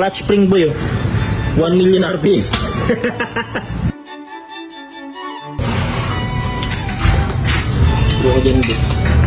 Clutch spring boy oh. 1 million RPM. Bro ko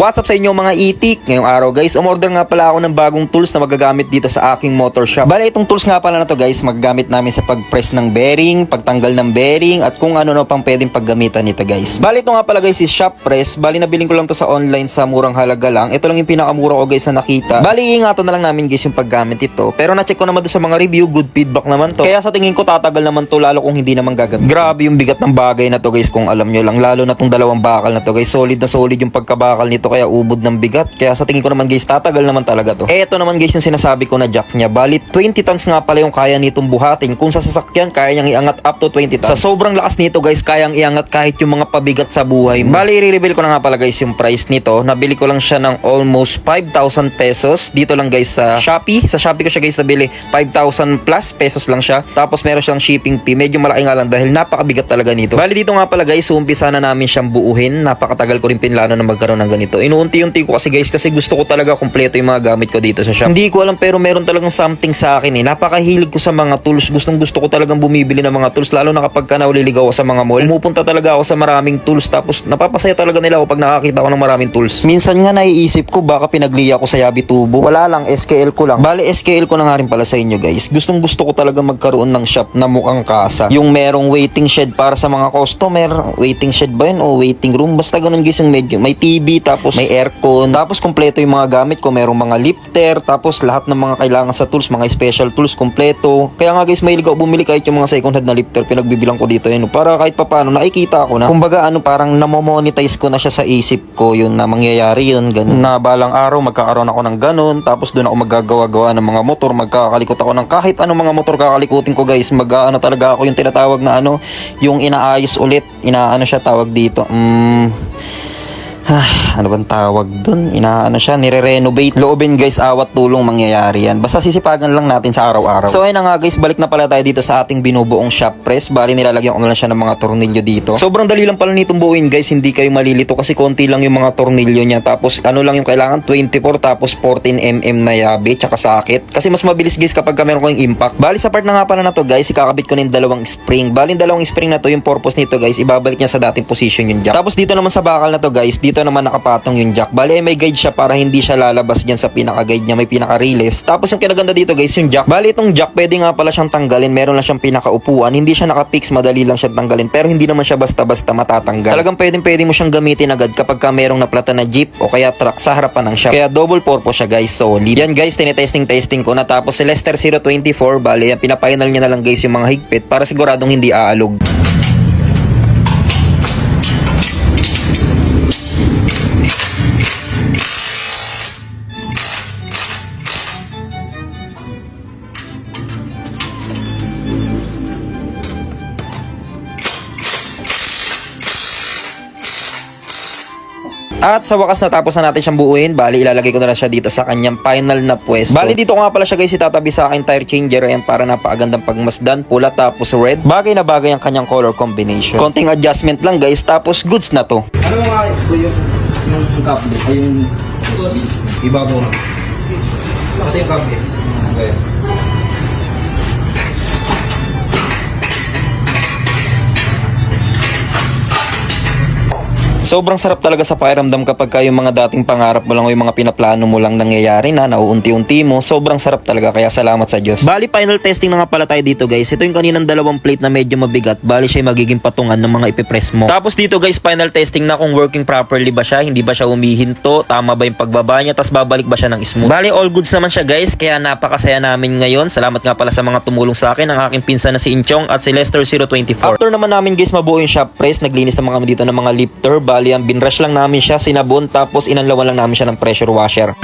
What's up sa inyo mga itik? Ngayong araw guys, umorder nga pala ako ng bagong tools na magagamit dito sa aking motor shop. Bale itong tools nga pala na to guys, magagamit namin sa pag-press ng bearing, pagtanggal ng bearing, at kung ano na pang pwedeng paggamitan nito guys. Bale ito nga pala guys is shop press. Bale nabiling ko lang to sa online sa murang halaga lang. Ito lang yung pinakamura ko guys na nakita. Bale iingatan na lang namin guys yung paggamit ito. Pero na-check ko naman doon sa mga review, good feedback naman to. Kaya sa tingin ko tatagal naman to lalo kung hindi naman gagamit. Grabe yung bigat ng bagay na to guys kung alam nyo lang. Lalo na tong dalawang bakal na to guys. Solid na solid yung pagkabakal nito kaya ubod ng bigat. Kaya sa tingin ko naman guys, tatagal naman talaga to. Ito naman guys yung sinasabi ko na jack niya. Bali, 20 tons nga pala yung kaya nitong buhatin. Kung sa sasakyan, kaya niyang iangat up to 20 tons. Sa sobrang lakas nito guys, kayang iangat kahit yung mga pabigat sa buhay mo. Bali, i-reveal ko na nga pala guys yung price nito. Nabili ko lang siya ng almost 5,000 pesos. Dito lang guys sa Shopee. Sa Shopee ko siya guys nabili 5,000 plus pesos lang siya. Tapos meron siyang shipping fee. Medyo malaki nga lang dahil napakabigat talaga nito. Bali dito nga pala guys, umpisa na namin siyang buuhin. Napakatagal ko rin pinlano na magkaroon ng ganito. Inuunti-unti ko kasi guys kasi gusto ko talaga kumpleto yung mga gamit ko dito sa shop. Hindi ko alam pero meron talagang something sa akin eh. Napakahilig ko sa mga tools. Gustong gusto ko talagang bumibili ng mga tools lalo na kapag ka nauliligaw sa mga mall. Pumupunta talaga ako sa maraming tools tapos napapasaya talaga nila ako pag nakakita ko ng maraming tools. Minsan nga naiisip ko baka pinagliya ko sa Yabi Tubo. Wala lang, SKL ko lang. Bale, SKL ko na nga rin pala sa inyo guys. Gustong gusto ko talaga magkaroon ng shop na mukhang kasa. Yung merong waiting shed para sa mga customer. Waiting shed ba yun o waiting room? Basta ganun guys yung medyo. May TV tapos may aircon. Tapos kompleto yung mga gamit ko. Merong mga lifter. Tapos lahat ng mga kailangan sa tools. Mga special tools kompleto. Kaya nga guys, mahilig ako bumili kahit yung mga second hand na lifter. Pinagbibilang ko dito yun. Para kahit papano nakikita ko na. Kumbaga ano parang namomonetize ko na siya sa isip ko. Yun na mangyayari yun. Ganun. Na balang araw magkakaroon ako ng ganun. Tapos doon ako magagawa-gawa ng mga motor. Magkakalikot ako ng kahit anong mga motor kakalikutin ko guys. Mag ano talaga ako yung tinatawag na ano. Yung inaayos ulit. Inaano siya tawag dito. Mm, Ah, ano bang tawag dun? Inaano siya, nire-renovate. Loobin guys, awat tulong mangyayari yan. Basta sisipagan lang natin sa araw-araw. So ayun nga guys, balik na pala tayo dito sa ating binubuong shop press. Bali nilalagyan ko na lang siya ng mga tornilyo dito. Sobrang dali lang pala nitong buuin guys, hindi kayo malilito kasi konti lang yung mga tornilyo niya. Tapos ano lang yung kailangan, 24 tapos 14mm na yabe, tsaka sakit. Kasi mas mabilis guys kapag ka meron kayong impact. Bali sa part na nga pala na to guys, ikakabit ko na yung dalawang spring. Bali yung dalawang spring na to, yung purpose nito guys, ibabalik niya sa dating position yung jack. Tapos dito naman sa bakal na to guys, dito naman nakapatong yung jack. Bali ay may guide siya para hindi siya lalabas diyan sa pinaka-guide niya, may pinaka-release. Tapos yung kinaganda dito guys, yung jack. Bali itong jack pwede nga pala siyang tanggalin, meron lang siyang pinaka-upuan, hindi siya naka-fix, madali lang siyang tanggalin, pero hindi naman siya basta-basta matatanggal. Talagang pwedeng pwede mo siyang gamitin agad kapag ka merong naplata na jeep o kaya truck sa harapan ng shop. Kaya double purpose siya guys. So, yan guys, tinetesting testing ko na tapos si Lester 024, bali yan, pinapainal niya na lang guys yung mga higpit para siguradong hindi aalog. At sa wakas natapos na natin siyang buuin, bali ilalagay ko na lang siya dito sa kanyang final na pwesto. Bali dito ko nga pala siya guys itatabi sa akin tire changer ayan para napakagandang pagmasdan, pula tapos red. Bagay na bagay ang kanyang color combination. Konting adjustment lang guys tapos goods na to. Ano mga ito yung yung kable? Ay yung ibabaw na. Bakit yung kable? Okay. Sobrang sarap talaga sa pakiramdam kapag ka yung mga dating pangarap mo lang o yung mga pinaplano mo lang nangyayari na, nauunti-unti mo. Sobrang sarap talaga kaya salamat sa Diyos. Bali final testing na nga pala tayo dito guys. Ito yung kaninang dalawang plate na medyo mabigat. Bali siya magiging patungan ng mga ipipress mo. Tapos dito guys final testing na kung working properly ba siya, hindi ba siya umihinto, tama ba yung pagbaba niya, tapos babalik ba siya ng smooth. Bali all goods naman siya guys, kaya napakasaya namin ngayon. Salamat nga pala sa mga tumulong sa akin, ang aking pinsan na si Inchong at si Lester 024. After naman namin guys mabuo yung shop press, naglinis naman kami dito ng mga lifter. Bali ang binrush lang namin siya, sinabon, tapos inanlawan lang namin siya ng pressure washer.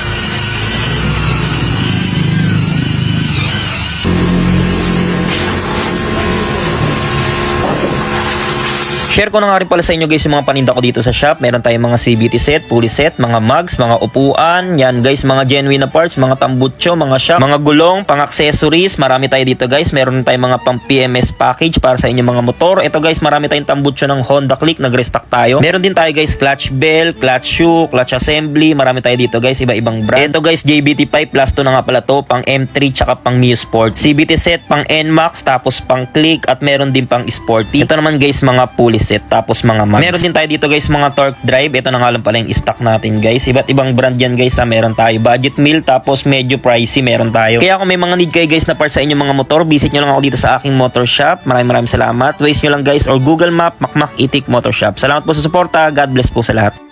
I-share ko na nga rin pala sa inyo guys yung mga paninda ko dito sa shop. Meron tayong mga CBT set, pulley set, mga mugs, mga upuan. Yan guys, mga genuine na parts, mga tambutso, mga shop, mga gulong, pang accessories. Marami tayo dito guys. Meron tayong mga pang PMS package para sa inyong mga motor. Ito guys, marami tayong tambutso ng Honda Click. Nag-restock tayo. Meron din tayo guys, clutch bell, clutch shoe, clutch assembly. Marami tayo dito guys, iba-ibang brand. Ito guys, JBT5 plus to na nga pala to, pang M3 tsaka pang Mio Sport. CBT set, pang NMAX, tapos pang Click at meron din pang Sporty. Ito naman guys, mga pulley set, tapos mga mags. Meron din tayo dito guys, mga torque drive. Ito na nga lang pala yung stock natin guys. Iba't ibang brand yan guys ha. Meron tayo budget meal, tapos medyo pricey meron tayo. Kaya kung may mga need kayo guys na parts sa inyong mga motor, visit nyo lang ako dito sa aking motor shop. Maraming maraming salamat. Waste nyo lang guys or Google Map, Makmak Itik Motor Shop. Salamat po sa suporta. God bless po sa lahat.